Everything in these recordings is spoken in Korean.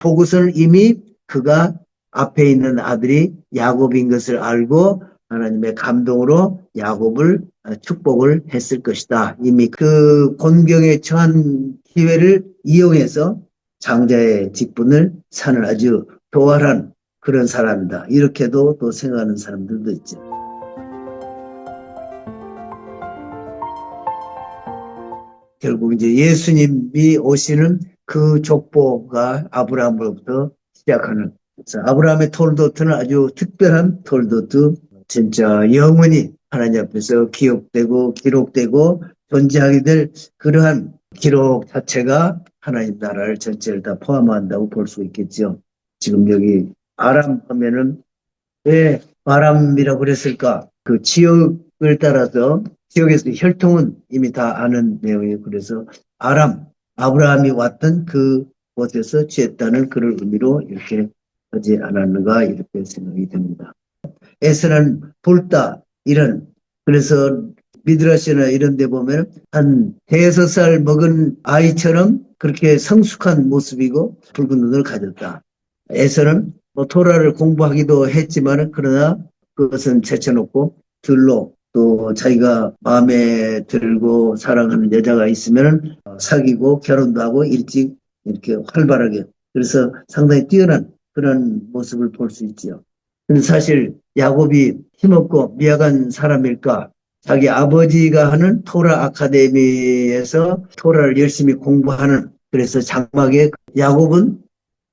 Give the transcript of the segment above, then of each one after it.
보고서는 이미 그가 앞에 있는 아들이 야곱인 것을 알고 하나님의 감동으로 야곱을 어, 축복을 했을 것이다. 이미 그 곤경에 처한 기회를 이용해서 장자의 직분을 사는 아주 도활한 그런 사람이다. 이렇게도 또 생각하는 사람들도 있죠. 결국 이제 예수님이 오시는 그 족보가 아브라함으로부터 시작하는 아브라함의 톨도트는 아주 특별한 톨도트 진짜 영원히 하나님 앞에서 기억되고 기록되고 존재하게 될 그러한 기록 자체가 하나님 나라를 전체를 다 포함한다고 볼 수 있겠죠. 지금 여기 아람 하면은 왜 아람이라고 그랬을까? 그 지역을 따라서 지역에서 혈통은 이미 다 아는 내용이에요. 그래서 아람, 아브라함이 왔던 그 곳에서 취했다는 그런 의미로 이렇게 하지 않았는가 이렇게 생각이 됩니다. 에스는 볼다 이런 그래서 미드라시나 이런 데 보면 한 대여섯 살 먹은 아이처럼 그렇게 성숙한 모습이고 붉은 눈을 가졌다. 에서는 뭐 토라를 공부하기도 했지만 그러나 그것은 제쳐놓고 들로 또 자기가 마음에 들고 사랑하는 여자가 있으면 사귀고 결혼도 하고 일찍 이렇게 활발하게 그래서 상당히 뛰어난 그런 모습을 볼 수 있지요. 근데 사실 야곱이 힘없고 미약한 사람일까? 자기 아버지가 하는 토라 아카데미에서 토라를 열심히 공부하는 그래서 장막에 야곱은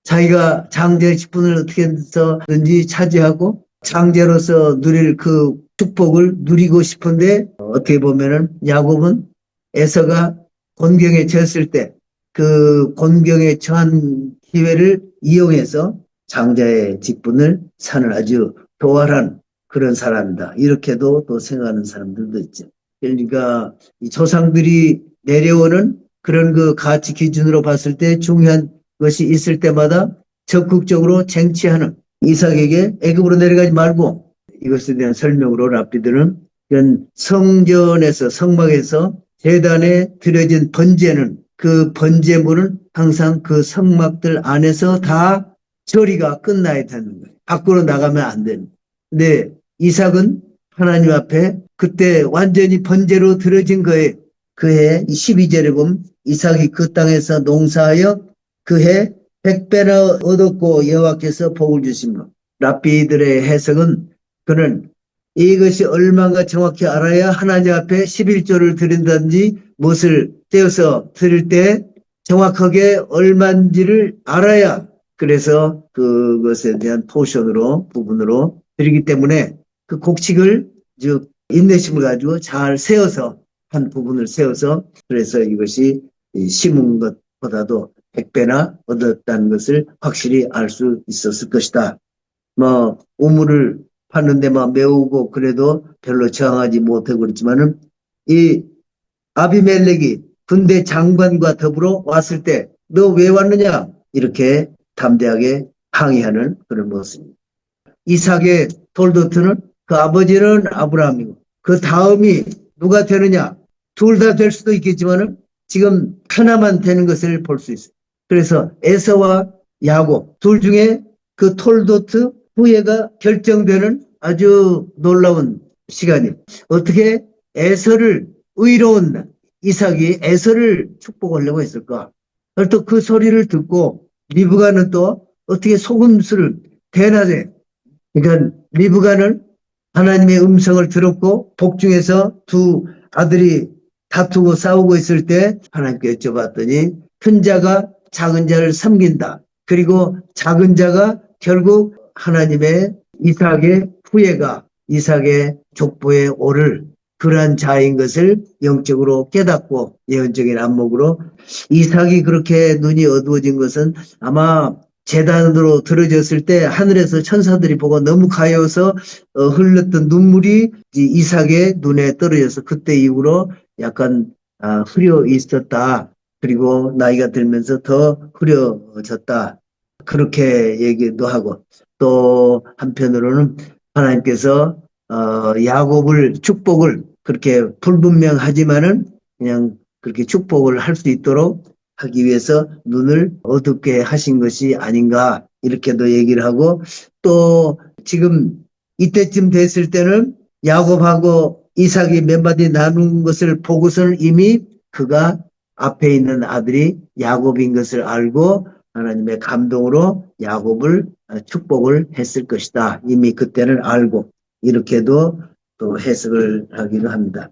자기가 장제의 직분을 어떻게 해서든지 차지하고 장제로서 누릴 그 축복을 누리고 싶은데 어떻게 보면은 야곱은 에서가 곤경에 처했을 때 그 곤경에 처한 기회를 이용해서 장자의 직분을 사는 아주 도활한 그런 사람이다. 이렇게도 또 생각하는 사람들도 있죠. 그러니까 이 조상들이 내려오는 그런 그 가치 기준으로 봤을 때 중요한 것이 있을 때마다 적극적으로 쟁취하는 이삭에게 애굽으로 내려가지 말고 이것에 대한 설명으로 랍비들은 이런 성전에서 성막에서 재단에 드려진 번제는 그 번제물은 항상 그 성막들 안에서 다 처리가 끝나야 되는 거예요. 밖으로 나가면 안 되는. 근데 이삭은 하나님 앞에 그때 완전히 번제로 들어진 거예요. 그해 12절에 보면 이삭이 그 땅에서 농사하여 그해 백배나 얻었고 여호와께서 복을 주심으로 랍비들의 해석은 그는 이것이 얼마가 정확히 알아야 하나님 앞에 11조를 드린다든지 무엇을 떼어서 드릴 때 정확하게 얼마인지를 알아야 그래서 그것에 대한 포션으로 부분으로 드리기 때문에 그 곡식을 즉 인내심을 가지고 잘 세워서 한 부분을 세워서 그래서 이것이 심은 것보다도 100배나 얻었다는 것을 확실히 알 수 있었을 것이다. 뭐 우물을 팠는데 막 메우고 그래도 별로 저항하지 못하고 그랬지만은 이 아비멜렉이 군대 장관과 더불어 왔을 때 너 왜 왔느냐 이렇게 담대하게 항의하는 그런 모습입니다. 이삭의 돌도트는 그 아버지는 아브라함이고 그 다음이 누가 되느냐 둘 다 될 수도 있겠지만은 지금 하나만 되는 것을 볼 수 있어요. 그래서 에서와 야곱 둘 중에 그 톨도트 후예가 결정되는 아주 놀라운 시간이 어떻게 에서를 의로운 이삭이 에서를 축복하려고 했을까? 또 그 소리를 듣고 리브가는 또 어떻게 속음수를 대낮에 그러니까 리브가는 하나님의 음성을 들었고 복중에서 두 아들이 다투고 싸우고 있을 때 하나님께 여쭤봤더니 큰 자가 작은 자를 섬긴다. 그리고 작은 자가 결국 하나님의 이삭의 후예가 이삭의 족보에 오를 그러한 자인 것을 영적으로 깨닫고 예언적인 안목으로 이삭이 그렇게 눈이 어두워진 것은 아마 재단으로 들어졌을 때 하늘에서 천사들이 보고 너무 가여워서 어, 흘렀던 눈물이 이삭의 눈에 떨어져서 그때 이후로 약간 아, 흐려 있었다. 그리고 나이가 들면서 더 흐려졌다. 그렇게 얘기도 하고 또 한편으로는 하나님께서 어, 야곱을 축복을 그렇게 불분명하지만은 그냥 그렇게 축복을 할 수 있도록 하기 위해서 눈을 어둡게 하신 것이 아닌가 이렇게도 얘기를 하고 또 지금 이때쯤 됐을 때는 야곱하고 이삭이 몇 마디 나눈 것을 보고서는 이미 그가 앞에 있는 아들이 야곱인 것을 알고 하나님의 감동으로 야곱을 축복을 했을 것이다. 이미 그때는 알고 이렇게도 또 해석을 하기도 합니다.